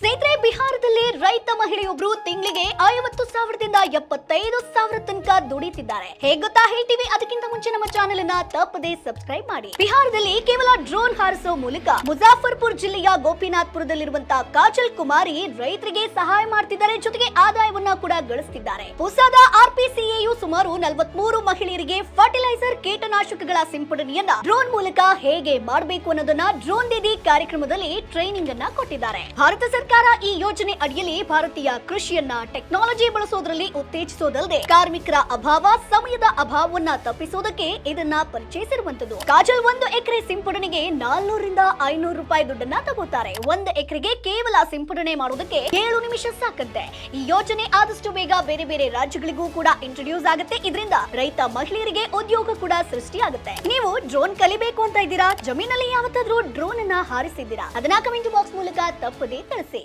ಸ್ನೇಹಿತರೆ, ಬಿಹಾರದಲ್ಲಿ ರೈತ ಮಹಿಳೆಯೊಬ್ರು ತಿಂಗಳಿಗೆ ಐವತ್ತು ಸಾವಿರದಿಂದ ಎಪ್ಪತ್ತೈದು ಸಾವಿರ ತನಕ ದುಡಿತಿದ್ದಾರೆ. ಹೇಗೆ ಗೊತ್ತಾ ಹೇಳ್ತೀವಿ? ಅದಕ್ಕಿಂತ ಚಾನೆಲ್ ಅನ್ನ ತಪ್ಪದೆ ಸಬ್ಸ್ಕ್ರೈಬ್ ಮಾಡಿ. ಬಿಹಾರದಲ್ಲಿ ಕೇವಲ ಡ್ರೋನ್ ಹಾರಿಸೋ ಮೂಲಕ ಮುಜಾಫರ್ಪುರ್ ಜಿಲ್ಲೆಯ ಗೋಪಿನಾಥ್ಪುರದಲ್ಲಿರುವಂತಹ ಕಾಜಲ್ ಕುಮಾರಿ ರೈತರಿಗೆ ಸಹಾಯ ಮಾಡ್ತಿದ್ದಾರೆ ಜೊತೆಗೆ ಆದಾಯವನ್ನ ಕೂಡ ಗಳಿಸ್ತಿದ್ದಾರೆ. ಹೊಸದ ಆರ್ಪಿಸಿಎಯು ಸುಮಾರು ನಲವತ್ಮೂರು ಮಹಿಳೆಯರಿಗೆ ಫರ್ಟಿಲೈಸರ್ ಕೀಟನಾಶಕಗಳ ಸಿಂಪಡಣೆಯನ್ನ ಡ್ರೋನ್ ಮೂಲಕ ಹೇಗೆ ಮಾಡಬೇಕು ಅನ್ನೋದನ್ನ ಡ್ರೋನ್ ದೀದಿ ಕಾರ್ಯಕ್ರಮದಲ್ಲಿ ಟ್ರೈನಿಂಗ್ ಅನ್ನ ಕೊಟ್ಟಿದ್ದಾರೆ. ಭಾರತ ಸರ್ಕಾರ ಈ ಯೋಜನೆ ಅಡಿಯಲ್ಲಿ ಭಾರತೀಯ ಕೃಷಿಯನ್ನ ಟೆಕ್ನಾಲಜಿ ಬಳಸೋದ್ರಲ್ಲಿ ಉತ್ತೇಜಿಸೋದಲ್ಲದೆ ಕಾರ್ಮಿಕರ ಅಭಾವ, ಸಮಯದ ಅಭಾವವನ್ನ ತಪ್ಪಿಸೋದಕ್ಕೆ ಇದನ್ನ ಪರಿಚಯಿಸಿರುವಂತದ್ದು. ಕಾಜಲ್ ಒಂದು ಎಕರೆ ಸಿಂಪಡಣೆಗೆ ನಾಲ್ನೂರಿಂದ ಐನೂರು ರೂಪಾಯಿ ದುಡ್ಡನ್ನ ತಗೋತಾರೆ. ಒಂದು ಎಕರೆಗೆ ಕೇವಲ ಸಿಂಪಡಣೆ ಮಾಡೋದಕ್ಕೆ ಏಳು ನಿಮಿಷ ಸಾಕಂತೆ. ಈ ಯೋಜನೆ ಆದಷ್ಟು ಬೇಗ ಬೇರೆ ಬೇರೆ ರಾಜ್ಯಗಳಿಗೂ ಕೂಡ ಇಂಟ್ರೊಡ್ಯೂಸ್ ಆಗುತ್ತೆ. ಇದರಿಂದ ರೈತ ಮಹಿಳೆಯರಿಗೆ ಉದ್ಯೋಗ ಕೂಡ ಸೃಷ್ಟಿಯಾಗುತ್ತೆ ನೀವು ಡ್ರೋನ್ ಕಲಿಬೇಕು ಅಂತ ಇದ್ದೀರಾ? ಜಮೀನಲ್ಲಿ ಯಾವತ್ತಾದ್ರೂ ಡ್ರೋನ್ ಅನ್ನ ಹಾರಿಸಿದ್ದೀರಾ? ಅದನ್ನ ಕಮೆಂಟ್ ಬಾಕ್ಸ್ ಮೂಲಕ ತಪ್ಪದೇ ತಿಳಿಸಿ